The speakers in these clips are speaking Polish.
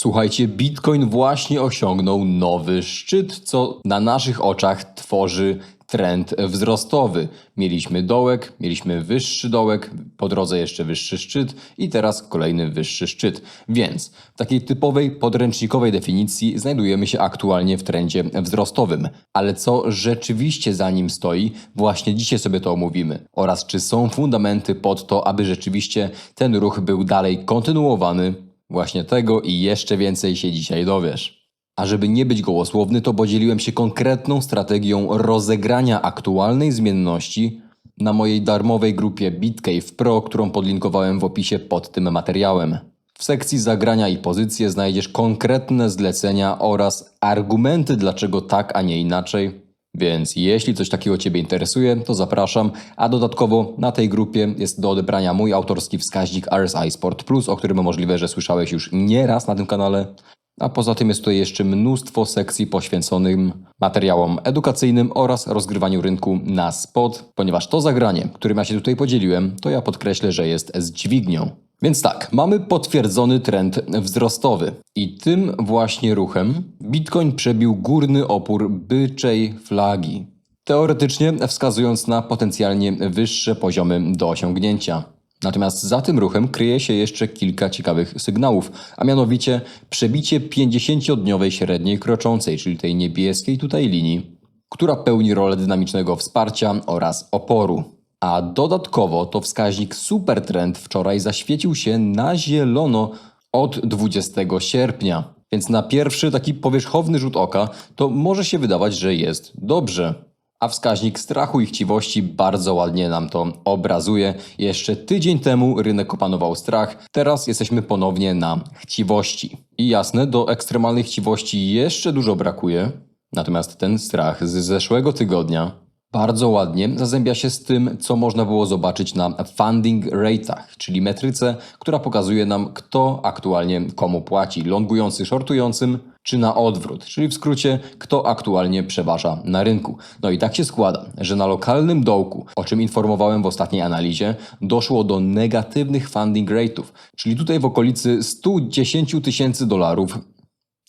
Słuchajcie, Bitcoin właśnie osiągnął nowy szczyt, co na naszych oczach tworzy trend wzrostowy. Mieliśmy dołek, mieliśmy wyższy dołek, po drodze jeszcze wyższy szczyt i teraz kolejny wyższy szczyt. Więc w takiej typowej podręcznikowej definicji znajdujemy się aktualnie w trendzie wzrostowym. Ale co rzeczywiście za nim stoi, właśnie dzisiaj sobie to omówimy. Oraz czy są fundamenty pod to, aby rzeczywiście ten ruch był dalej kontynuowany. Właśnie tego i jeszcze więcej się dzisiaj dowiesz. A żeby nie być gołosłowny, to podzieliłem się konkretną strategią rozegrania aktualnej zmienności na mojej darmowej grupie BitCave Pro, którą podlinkowałem w opisie pod tym materiałem. W sekcji zagrania i pozycje znajdziesz konkretne zlecenia oraz argumenty, dlaczego tak, a nie inaczej. Więc jeśli coś takiego Ciebie interesuje, to zapraszam. A dodatkowo na tej grupie jest do odebrania mój autorski wskaźnik RSI Sport Plus, o którym możliwe, że słyszałeś już nieraz na tym kanale. A poza tym jest tutaj jeszcze mnóstwo sekcji poświęconym materiałom edukacyjnym oraz rozgrywaniu rynku na spot, ponieważ to zagranie, którym ja się tutaj podzieliłem, to ja podkreślę, że jest z dźwignią. Więc tak, mamy potwierdzony trend wzrostowy i tym właśnie ruchem Bitcoin przebił górny opór byczej flagi. Teoretycznie wskazując na potencjalnie wyższe poziomy do osiągnięcia. Natomiast za tym ruchem kryje się jeszcze kilka ciekawych sygnałów, a mianowicie przebicie 50-dniowej średniej kroczącej, czyli tej niebieskiej tutaj linii, która pełni rolę dynamicznego wsparcia oraz oporu. A dodatkowo to wskaźnik Supertrend wczoraj zaświecił się na zielono od 20 sierpnia. Więc na pierwszy taki powierzchowny rzut oka to może się wydawać, że jest dobrze. A wskaźnik strachu i chciwości bardzo ładnie nam to obrazuje. Jeszcze tydzień temu rynek opanował strach, teraz jesteśmy ponownie na chciwości. I jasne, do ekstremalnej chciwości jeszcze dużo brakuje, natomiast ten strach z zeszłego tygodnia bardzo ładnie zazębia się z tym, co można było zobaczyć na funding rate'ach, czyli metryce, która pokazuje nam, kto aktualnie komu płaci, longujący shortującym, czy na odwrót, czyli w skrócie, kto aktualnie przeważa na rynku. No i tak się składa, że na lokalnym dołku, o czym informowałem w ostatniej analizie, doszło do negatywnych funding rate'ów, czyli tutaj w okolicy 110 tysięcy dolarów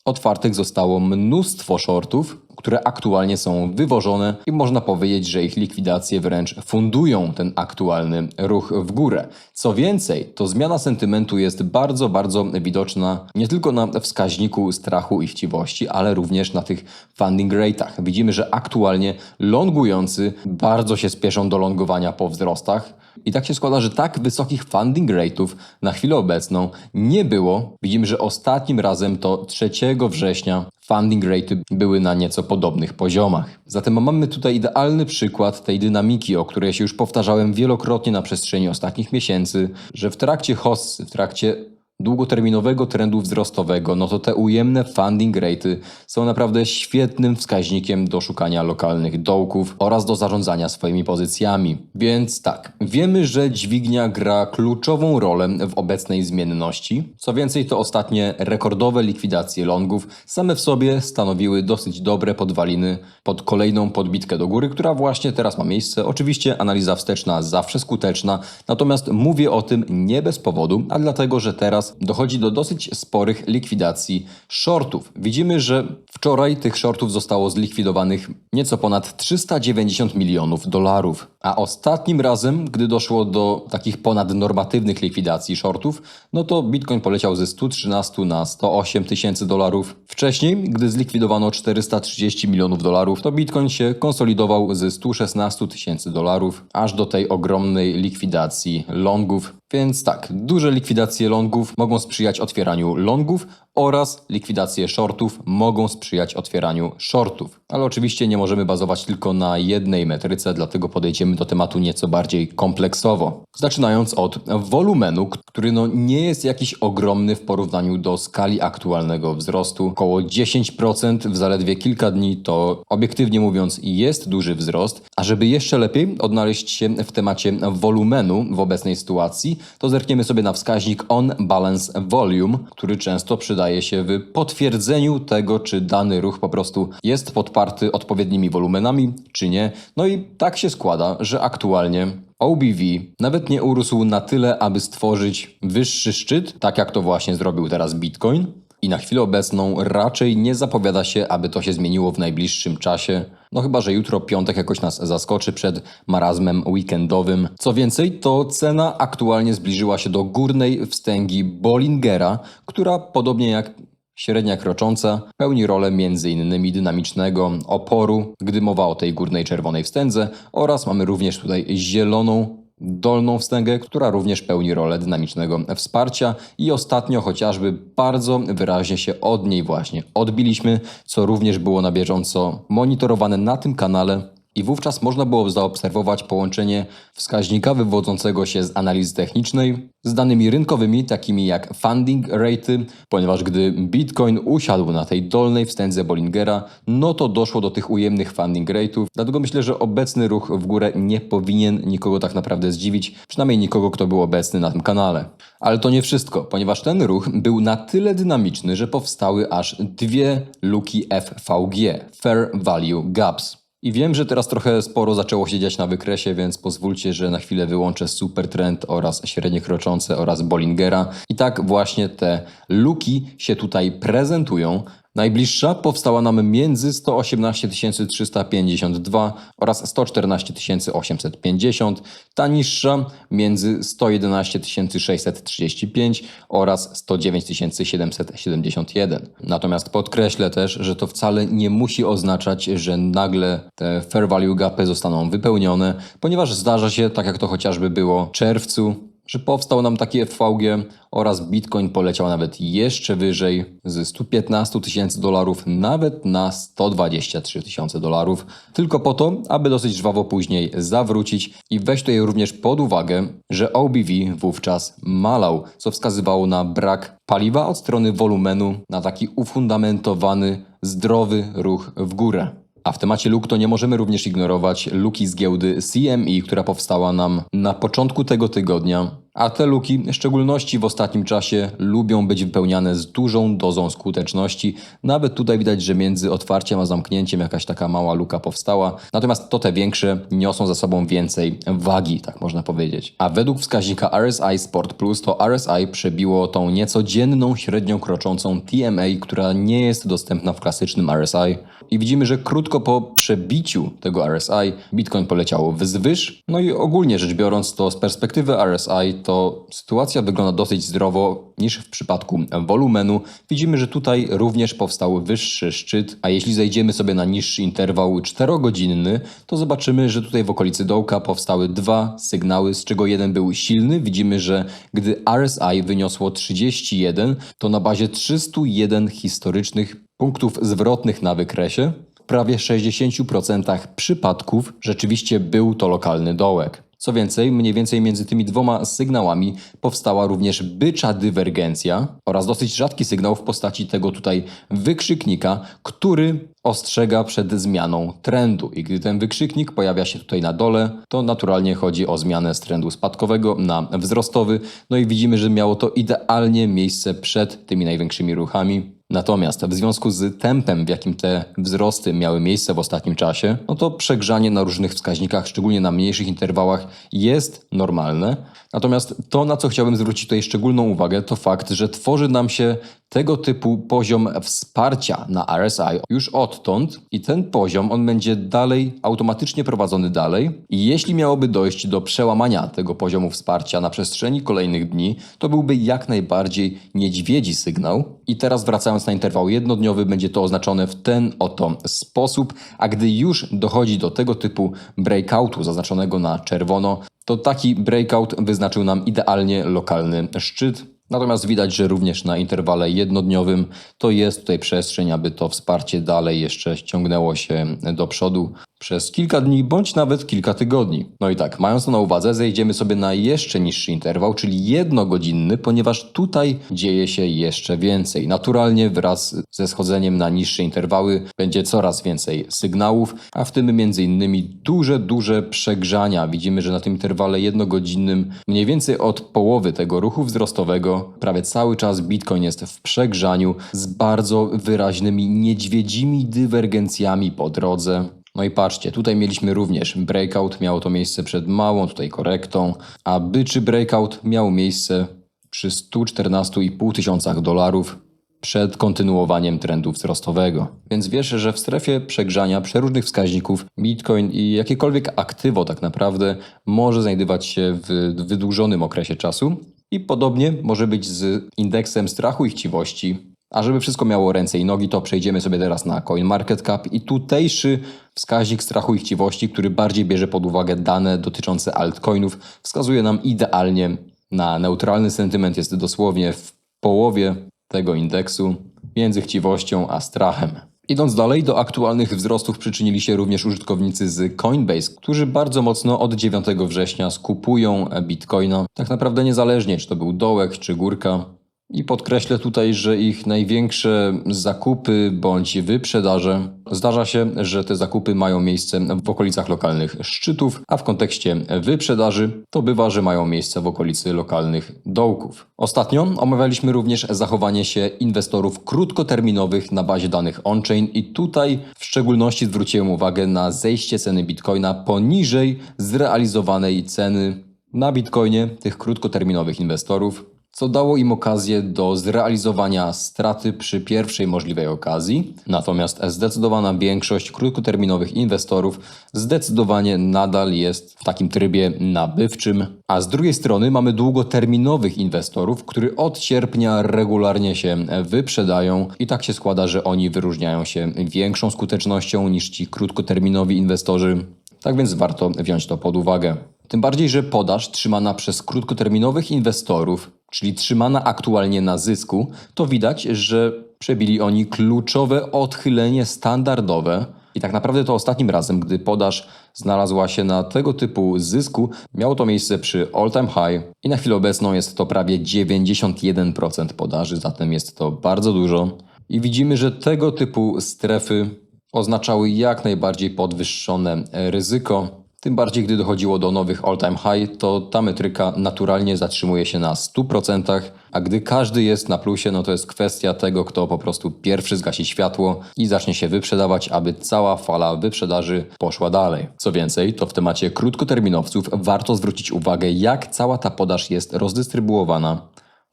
otwartych zostało mnóstwo shortów, które aktualnie są wywożone i można powiedzieć, że ich likwidacje wręcz fundują ten aktualny ruch w górę. Co więcej, to zmiana sentymentu jest bardzo, bardzo widoczna nie tylko na wskaźniku strachu i chciwości, ale również na tych funding rate'ach. Widzimy, że aktualnie longujący bardzo się spieszą do longowania po wzrostach. I tak się składa, że tak wysokich funding rate'ów na chwilę obecną nie było. Widzimy, że ostatnim razem to 3 września funding rate były na nieco podobnych poziomach. Zatem mamy tutaj idealny przykład tej dynamiki, o której się już powtarzałem wielokrotnie na przestrzeni ostatnich miesięcy, że w trakcie hossy, w trakcie długoterminowego trendu wzrostowego, no to te ujemne funding rate'y są naprawdę świetnym wskaźnikiem do szukania lokalnych dołków oraz do zarządzania swoimi pozycjami. Więc tak, wiemy, że dźwignia gra kluczową rolę w obecnej zmienności. Co więcej, to ostatnie rekordowe likwidacje longów same w sobie stanowiły dosyć dobre podwaliny pod kolejną podbitkę do góry, która właśnie teraz ma miejsce. Oczywiście analiza wsteczna zawsze skuteczna, natomiast mówię o tym nie bez powodu, a dlatego, że teraz dochodzi do dosyć sporych likwidacji shortów. Widzimy, że wczoraj tych shortów zostało zlikwidowanych nieco ponad 390 milionów dolarów, a ostatnim razem, gdy doszło do takich ponadnormatywnych likwidacji shortów, no to Bitcoin poleciał ze 113 na 108 tysięcy dolarów. Wcześniej, gdy zlikwidowano 430 milionów dolarów, to Bitcoin się konsolidował ze 116 tysięcy dolarów aż do tej ogromnej likwidacji longów. Więc tak, duże likwidacje longów mogą sprzyjać otwieraniu longów oraz likwidacje shortów mogą sprzyjać otwieraniu shortów. Ale oczywiście nie możemy bazować tylko na jednej metryce, dlatego podejdziemy do tematu nieco bardziej kompleksowo. Zaczynając od wolumenu, który no nie jest jakiś ogromny w porównaniu do skali aktualnego wzrostu. Około 10% w zaledwie kilka dni to obiektywnie mówiąc jest duży wzrost. A żeby jeszcze lepiej odnaleźć się w temacie wolumenu w obecnej sytuacji, to zerkniemy sobie na wskaźnik On Balance Volume, który często przydaje się w potwierdzeniu tego, czy dany ruch po prostu jest podparty odpowiednimi wolumenami, czy nie. No i tak się składa, że aktualnie OBV nawet nie urósł na tyle, aby stworzyć wyższy szczyt, tak jak to właśnie zrobił teraz Bitcoin, I na chwilę obecną raczej nie zapowiada się, aby to się zmieniło w najbliższym czasie. No chyba, że jutro piątek jakoś nas zaskoczy przed marazmem weekendowym. Co więcej, to cena aktualnie zbliżyła się do górnej wstęgi Bollingera, która podobnie jak średnia krocząca pełni rolę m.in. dynamicznego oporu, gdy mowa o tej górnej czerwonej wstędze oraz mamy również tutaj zieloną dolną wstęgę, która również pełni rolę dynamicznego wsparcia. I ostatnio chociażby bardzo wyraźnie się od niej właśnie odbiliśmy, co również było na bieżąco monitorowane na tym kanale i wówczas można było zaobserwować połączenie wskaźnika wywodzącego się z analizy technicznej z danymi rynkowymi, takimi jak funding rate, ponieważ gdy Bitcoin usiadł na tej dolnej wstędze Bollingera, no to doszło do tych ujemnych funding rate'ów. Dlatego myślę, że obecny ruch w górę nie powinien nikogo tak naprawdę zdziwić, przynajmniej nikogo, kto był obecny na tym kanale. Ale to nie wszystko, ponieważ ten ruch był na tyle dynamiczny, że powstały aż dwie luki FVG, Fair Value Gaps. I wiem, że teraz trochę sporo zaczęło się dziać na wykresie, więc pozwólcie, że na chwilę wyłączę Supertrend oraz średnie kroczące oraz Bollingera. I tak właśnie te luki się tutaj prezentują. Najbliższa powstała nam między 118 352 oraz 114 850, ta niższa między 111 635 oraz 109 771. Natomiast podkreślę też, że to wcale nie musi oznaczać, że nagle te fair value gapy zostaną wypełnione, ponieważ zdarza się, tak jak to chociażby było w czerwcu, że powstał nam taki FVG oraz Bitcoin poleciał nawet jeszcze wyżej z 115 tysięcy dolarów nawet na 123 tysiące dolarów, tylko po to, aby dosyć żwawo później zawrócić i weź tutaj również pod uwagę, że OBV wówczas malał, co wskazywało na brak paliwa od strony wolumenu na taki ufundamentowany, zdrowy ruch w górę. A w temacie luk to nie możemy również ignorować luki z giełdy CME, która powstała nam na początku tego tygodnia. A te luki, w szczególności w ostatnim czasie, lubią być wypełniane z dużą dozą skuteczności. Nawet tutaj widać, że między otwarciem a zamknięciem jakaś taka mała luka powstała. Natomiast to te większe niosą za sobą więcej wagi, tak można powiedzieć. A według wskaźnika RSI Sport Plus to RSI przebiło tą niecodzienną średnią kroczącą TMA, która nie jest dostępna w klasycznym RSI. I widzimy, że krótko po przebiciu tego RSI Bitcoin poleciał wzwyż. No i ogólnie rzecz biorąc, to z perspektywy RSI to sytuacja wygląda dosyć zdrowo niż w przypadku wolumenu. Widzimy, że tutaj również powstał wyższy szczyt, a jeśli zejdziemy sobie na niższy interwał 4-godzinny, to zobaczymy, że tutaj w okolicy dołka powstały dwa sygnały, z czego jeden był silny. Widzimy, że gdy RSI wyniosło 31, to na bazie 301 historycznych punktów zwrotnych na wykresie, w prawie 60% przypadków rzeczywiście był to lokalny dołek. Co więcej, mniej więcej między tymi dwoma sygnałami powstała również bycza dywergencja oraz dosyć rzadki sygnał w postaci tego tutaj wykrzyknika, który ostrzega przed zmianą trendu. I gdy ten wykrzyknik pojawia się tutaj na dole, to naturalnie chodzi o zmianę z trendu spadkowego na wzrostowy. No i widzimy, że miało to idealnie miejsce przed tymi największymi ruchami. Natomiast w związku z tempem, w jakim te wzrosty miały miejsce w ostatnim czasie, no to przegrzanie na różnych wskaźnikach, szczególnie na mniejszych interwałach, jest normalne. Natomiast to, na co chciałbym zwrócić tutaj szczególną uwagę, to fakt, że tworzy nam się tego typu poziom wsparcia na RSI już odtąd i ten poziom on będzie dalej automatycznie prowadzony dalej. I jeśli miałoby dojść do przełamania tego poziomu wsparcia na przestrzeni kolejnych dni, to byłby jak najbardziej niedźwiedzi sygnał. I teraz wracając na interwał jednodniowy będzie to oznaczone w ten oto sposób, a gdy już dochodzi do tego typu breakoutu zaznaczonego na czerwono, to taki breakout wyznaczył nam idealnie lokalny szczyt. Natomiast widać, że również na interwale jednodniowym to jest tutaj przestrzeń, aby to wsparcie dalej jeszcze ciągnęło się do przodu przez kilka dni bądź nawet kilka tygodni. No i tak, mając to na uwadze, zejdziemy sobie na jeszcze niższy interwał, czyli jednogodzinny, ponieważ tutaj dzieje się jeszcze więcej. Naturalnie wraz ze schodzeniem na niższe interwały będzie coraz więcej sygnałów, a w tym między innymi duże, duże przegrzania. Widzimy, że na tym interwale jednogodzinnym mniej więcej od połowy tego ruchu wzrostowego prawie cały czas Bitcoin jest w przegrzaniu z bardzo wyraźnymi niedźwiedzimi dywergencjami po drodze. No i patrzcie, tutaj mieliśmy również breakout, miało to miejsce przed małą tutaj korektą, a byczy breakout miał miejsce przy 114,5 tysiącach dolarów. przed kontynuowaniem trendu wzrostowego. Więc wiesz, że w strefie przegrzania przeróżnych wskaźników Bitcoin i jakiekolwiek aktywo tak naprawdę może znajdować się w wydłużonym okresie czasu i podobnie może być z indeksem strachu i chciwości. A żeby wszystko miało ręce i nogi, to przejdziemy sobie teraz na CoinMarketCap i tutejszy wskaźnik strachu i chciwości, który bardziej bierze pod uwagę dane dotyczące altcoinów, wskazuje nam idealnie na neutralny sentyment, jest dosłownie w połowie tego indeksu między chciwością a strachem. Idąc dalej, do aktualnych wzrostów przyczynili się również użytkownicy z Coinbase, którzy bardzo mocno od 9 września skupują Bitcoina, tak naprawdę niezależnie czy to był dołek czy górka. I podkreślę tutaj, że ich największe zakupy bądź wyprzedaże zdarza się, że te zakupy mają miejsce w okolicach lokalnych szczytów, a w kontekście wyprzedaży to bywa, że mają miejsce w okolicy lokalnych dołków. Ostatnio omawialiśmy również zachowanie się inwestorów krótkoterminowych na bazie danych on-chain i tutaj w szczególności zwróciłem uwagę na zejście ceny bitcoina poniżej zrealizowanej ceny na bitcoinie tych krótkoterminowych inwestorów co dało im okazję do zrealizowania straty przy pierwszej możliwej okazji. Natomiast zdecydowana większość krótkoterminowych inwestorów zdecydowanie nadal jest w takim trybie nabywczym, a z drugiej strony mamy długoterminowych inwestorów, którzy od sierpnia regularnie się wyprzedają i tak się składa, że oni wyróżniają się większą skutecznością niż ci krótkoterminowi inwestorzy. Tak więc warto wziąć to pod uwagę. Tym bardziej, że podaż trzymana przez krótkoterminowych inwestorów, czyli trzymana aktualnie na zysku, to widać, że przebili oni kluczowe odchylenie standardowe. I tak naprawdę to ostatnim razem, gdy podaż znalazła się na tego typu zysku, miało to miejsce przy all-time high i na chwilę obecną jest to prawie 91% podaży, zatem jest to bardzo dużo. I widzimy, że tego typu strefy oznaczały jak najbardziej podwyższone ryzyko, tym bardziej, gdy dochodziło do nowych all-time high, to ta metryka naturalnie zatrzymuje się na 100%, a gdy każdy jest na plusie, no to jest kwestia tego, kto po prostu pierwszy zgasi światło i zacznie się wyprzedawać, aby cała fala wyprzedaży poszła dalej. Co więcej, to w temacie krótkoterminowców warto zwrócić uwagę, jak cała ta podaż jest rozdystrybuowana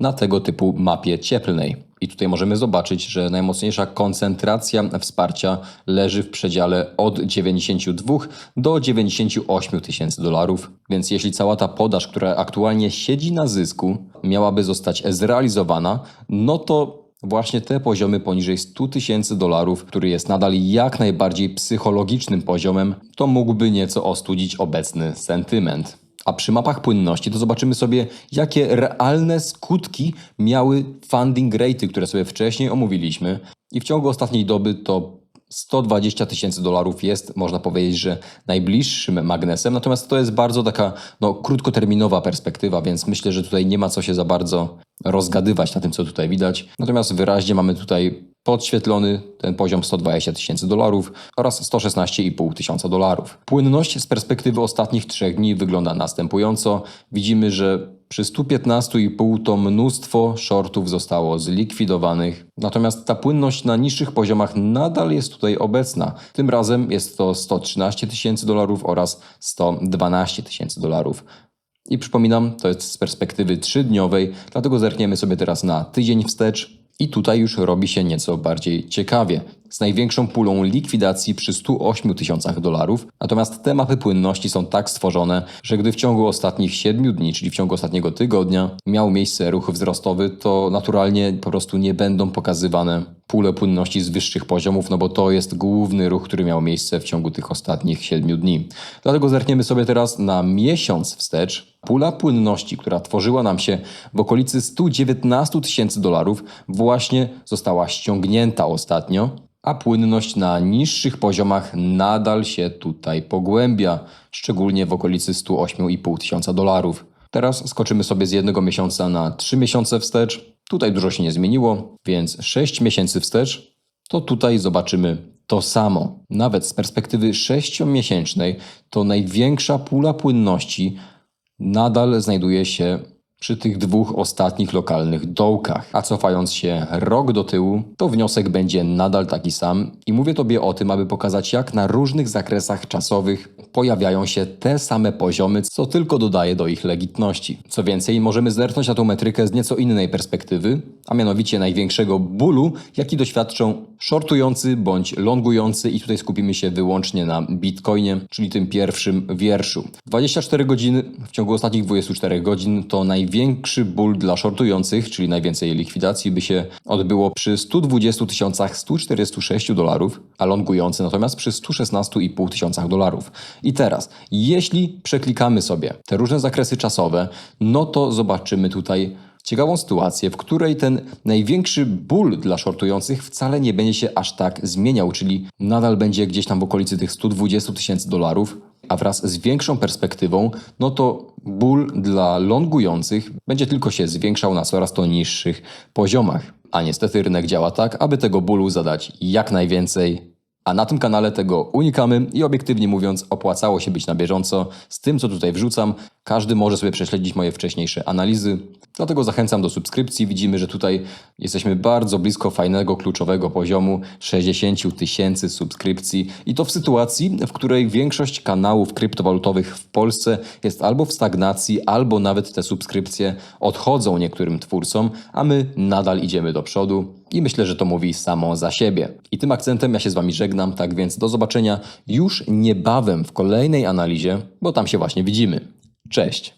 na tego typu mapie cieplnej. I tutaj możemy zobaczyć, że najmocniejsza koncentracja wsparcia leży w przedziale od 92 do 98 tysięcy dolarów. Więc jeśli cała ta podaż, która aktualnie siedzi na zysku, miałaby zostać zrealizowana, no to właśnie te poziomy poniżej 100 tysięcy dolarów, który jest nadal jak najbardziej psychologicznym poziomem, to mógłby nieco ostudzić obecny sentyment. A przy mapach płynności to zobaczymy sobie, jakie realne skutki miały funding rate'y, które sobie wcześniej omówiliśmy. I w ciągu ostatniej doby to 120 tysięcy dolarów jest, można powiedzieć, że najbliższym magnesem, natomiast to jest bardzo taka no, krótkoterminowa perspektywa, więc myślę, że tutaj nie ma co się za bardzo rozgadywać na tym, co tutaj widać. Natomiast wyraźnie mamy tutaj podświetlony ten poziom 120 tysięcy dolarów oraz 116,5 tysiąca dolarów. Płynność z perspektywy ostatnich trzech dni wygląda następująco. Widzimy, że przy 115,5 to mnóstwo shortów zostało zlikwidowanych, natomiast ta płynność na niższych poziomach nadal jest tutaj obecna. Tym razem jest to 113 tysięcy dolarów oraz 112 tysięcy dolarów. I przypominam, to jest z perspektywy trzydniowej, dlatego zerkniemy sobie teraz na tydzień wstecz. I tutaj już robi się nieco bardziej ciekawie. Z największą pulą likwidacji przy 108 tysiącach dolarów. Natomiast te mapy płynności są tak stworzone, że gdy w ciągu ostatnich 7 dni, czyli w ciągu ostatniego tygodnia, miał miejsce ruch wzrostowy, to naturalnie po prostu nie będą pokazywane pule płynności z wyższych poziomów, no bo to jest główny ruch, który miał miejsce w ciągu tych ostatnich 7 dni. Dlatego zerkniemy sobie teraz na miesiąc wstecz. Pula płynności, która tworzyła nam się w okolicy 119 tysięcy dolarów, właśnie została ściągnięta ostatnio, a płynność na niższych poziomach nadal się tutaj pogłębia, szczególnie w okolicy 108,5 tysiąca dolarów. Teraz skoczymy sobie z jednego miesiąca na 3 miesiące wstecz. Tutaj dużo się nie zmieniło, więc 6 miesięcy wstecz, to tutaj zobaczymy to samo. Nawet z perspektywy 6-miesięcznej to największa pula płynności nadal znajduje się przy tych dwóch ostatnich lokalnych dołkach. A cofając się rok do tyłu, to wniosek będzie nadal taki sam i mówię Tobie o tym, aby pokazać jak na różnych zakresach czasowych pojawiają się te same poziomy, co tylko dodaje do ich legitności. Co więcej, możemy zerknąć na tą metrykę z nieco innej perspektywy, a mianowicie największego bólu, jaki doświadczą shortujący bądź longujący i tutaj skupimy się wyłącznie na Bitcoinie, czyli tym pierwszym wierszu. 24 godziny w ciągu ostatnich 24 godzin to największy ból dla shortujących, czyli najwięcej likwidacji by się odbyło przy 120 146 dolarów, a longujący natomiast przy 116,5 tysiącach dolarów. I teraz, jeśli przeklikamy sobie te różne zakresy czasowe, no to zobaczymy tutaj ciekawą sytuację, w której ten największy ból dla shortujących wcale nie będzie się aż tak zmieniał, czyli nadal będzie gdzieś tam w okolicy tych 120 tysięcy dolarów, a wraz z większą perspektywą, no to ból dla longujących będzie tylko się zwiększał na coraz to niższych poziomach. A niestety rynek działa tak, aby tego bólu zadać jak najwięcej a na tym kanale tego unikamy i obiektywnie mówiąc, opłacało się być na bieżąco z tym, co tutaj wrzucam. Każdy może sobie prześledzić moje wcześniejsze analizy, dlatego zachęcam do subskrypcji. Widzimy, że tutaj jesteśmy bardzo blisko fajnego, kluczowego poziomu 60 tysięcy subskrypcji i to w sytuacji, w której większość kanałów kryptowalutowych w Polsce jest albo w stagnacji, albo nawet te subskrypcje odchodzą niektórym twórcom, a my nadal idziemy do przodu. I myślę, że to mówi samo za siebie. I tym akcentem ja się z Wami żegnam, tak więc do zobaczenia już niebawem w kolejnej analizie, bo tam się właśnie widzimy. Cześć!